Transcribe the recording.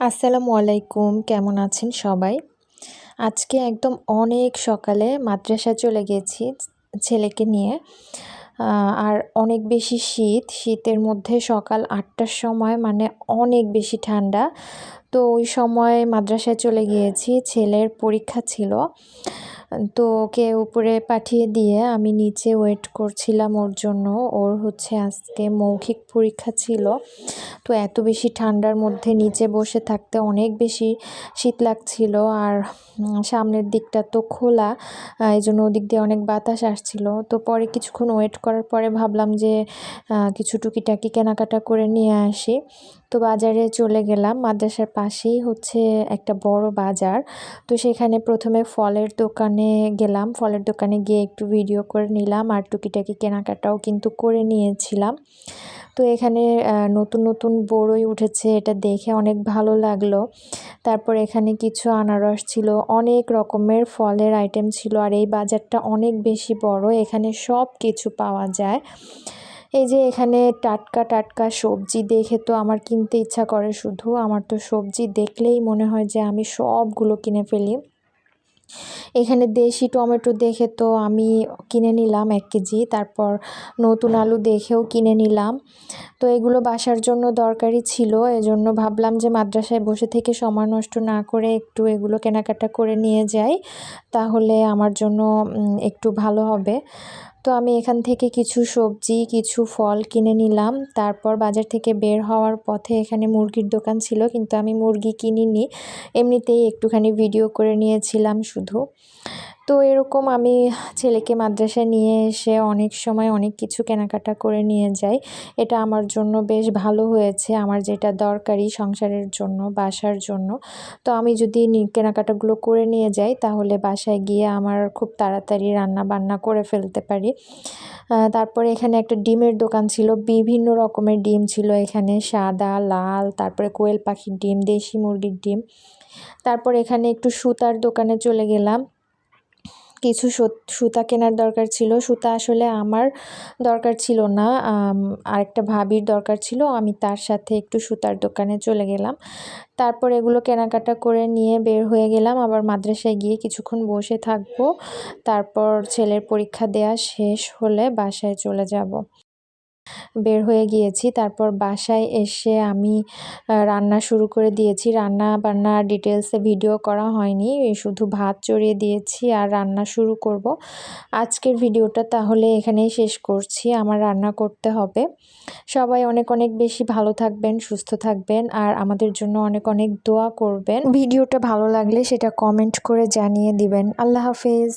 আসসালামু আলাইকুম, কেমন আছেন সবাই? আজকে একদম অনেক সকালে মাদ্রাসা চলে গেছি ছেলেকে নিয়ে। আর অনেক বেশি শীত, শীতের মধ্যে সকাল আটটার সময় মানে অনেক বেশি ঠান্ডা। তো ওই সময় মাদ্রাসায় চলে গিয়েছি, ছেলের পরীক্ষা ছিল। তো ওকে উপরে পাঠিয়ে দিয়ে আমি নিচে ওয়েট করছিলাম ওর জন্য। ওর হচ্ছে আজকে মৌখিক পরীক্ষা ছিল। তো এত বেশি ঠান্ডার মধ্যে নিচে বসে থাকতে অনেক বেশি শীত লাগছিল আর সামনের দিকটা তো খোলা এই জন্য ওদিক দিয়ে অনেক বাতাস আসছিল। তো পরে কিছুক্ষণ ওয়েট করার পরে ভাবলাম যে কিছু টুকিটাকি কেনাকাটা করে নিয়ে আসি। তো বাজারে চলে গেলাম, মাদ্রাসার পাশেই হচ্ছে একটা বড় বাজার। তো সেখানে প্রথমে ফলের দোকানে গেলাম। ফলের দোকানে গিয়ে একটু ভিডিও করে নিলাম আর টুকিটাকি কেনাকাটাও কিন্তু করে নিয়েছিলাম। তো এখানে নতুন নতুন বড়ই উঠেছে, এটা দেখে অনেক ভালো লাগল। তারপর এখানে কিছু আনারস ছিল, অনেক রকমের ফলের আইটেম ছিল আর এই বাজারটা অনেক বেশি বড়। এখানে সব কিছু পাওয়া যায়। এই যে এখানে টাটকা টাটকা সবজি দেখে তো আমার কিনতে ইচ্ছা করে শুধু। আমার তো সবজি দেখলেই মনে হয় যে আমি সবগুলো কিনে ফেলি। এখানে দেশি টমেটো দেখে তো আমি কিনে নিলাম এক কেজি, তারপর নতুন আলু দেখেও কিনে নিলাম। তো এগুলো বাসার জন্য দরকারি ছিল, এজন্য ভাবলাম যে মাদ্রাসায় বসে থেকে সময় নষ্ট না করে একটু এগুলো কেনাকাটা করে নিয়ে যাই, তাহলে আমার জন্য একটু ভালো হবে। তো আমি এখান থেকে কিছু সবজি, কিছু ফল কিনে নিলাম। তারপর বাজার থেকে বের হওয়ার পথে এখানে মুরগির দোকান ছিল, কিন্তু আমি মুরগি কিনিনি। এমনিতেই একটুখানি ভিডিও করে নিয়েছিলাম শুধু। তো এরকম আমি ছেলেকে মাদ্রাসায় নিয়ে এসে অনেক সময় অনেক কিছু কেনাকাটা করে নিয়ে যাই। এটা আমার জন্য বেশ ভালো হয়েছে। আমার যেটা দরকারি সংসারের জন্য, বাসার জন্য। তো আমি যদি কেনাকাটাগুলো করে নিয়ে যাই, তাহলে বাসায় গিয়ে আমার খুব তাড়াতাড়ি রান্না বান্না করে ফেলতে পারি। তারপরে এখানে একটা ডিমের দোকান ছিল, বিভিন্ন রকমের ডিম ছিল এখানে। সাদা, লাল, তারপরে কোয়েল পাখির ডিম, দেশি মুরগির ডিম। তারপর এখানে একটু সুতার দোকানে চলে গেলাম। কিছু সুতা কেনার দরকার ছিল। সুতা আসলে আমার দরকার ছিল না। আরেকটা ভাবির দরকার ছিল। আমি তার সাথে একটু সুতার দোকানে চলে গেলাম। তারপর এগুলো কেনাকাটা করে নিয়ে বের হয়ে গেলাম। আবার মাদ্রাসায় গিয়ে কিছুক্ষণ বসে থাকব। তারপর ছেলের পরীক্ষা দেয়া শেষ হলে বাসায় চলে যাব। বের হয়ে গিয়েছি। তারপর বাসায় এসে আমি রান্না শুরু করে দিয়েছি। রান্না বান্না ডিটেলসে ভিডিও করা হয়নি। শুধু ভাত চড়িয়ে দিয়েছি আর রান্না শুরু করব। আজকের ভিডিওটা তাহলে এখানেই শেষ করছি। আমার রান্না করতে হবে। সবাই অনেক অনেক বেশি ভালো থাকবেন, সুস্থ থাকবেন আর আমাদের জন্য অনেক অনেক দোয়া করবেন। ভিডিওটা ভালো লাগলে সেটা কমেন্ট করে জানিয়ে দিবেন। আল্লাহ হাফেজ।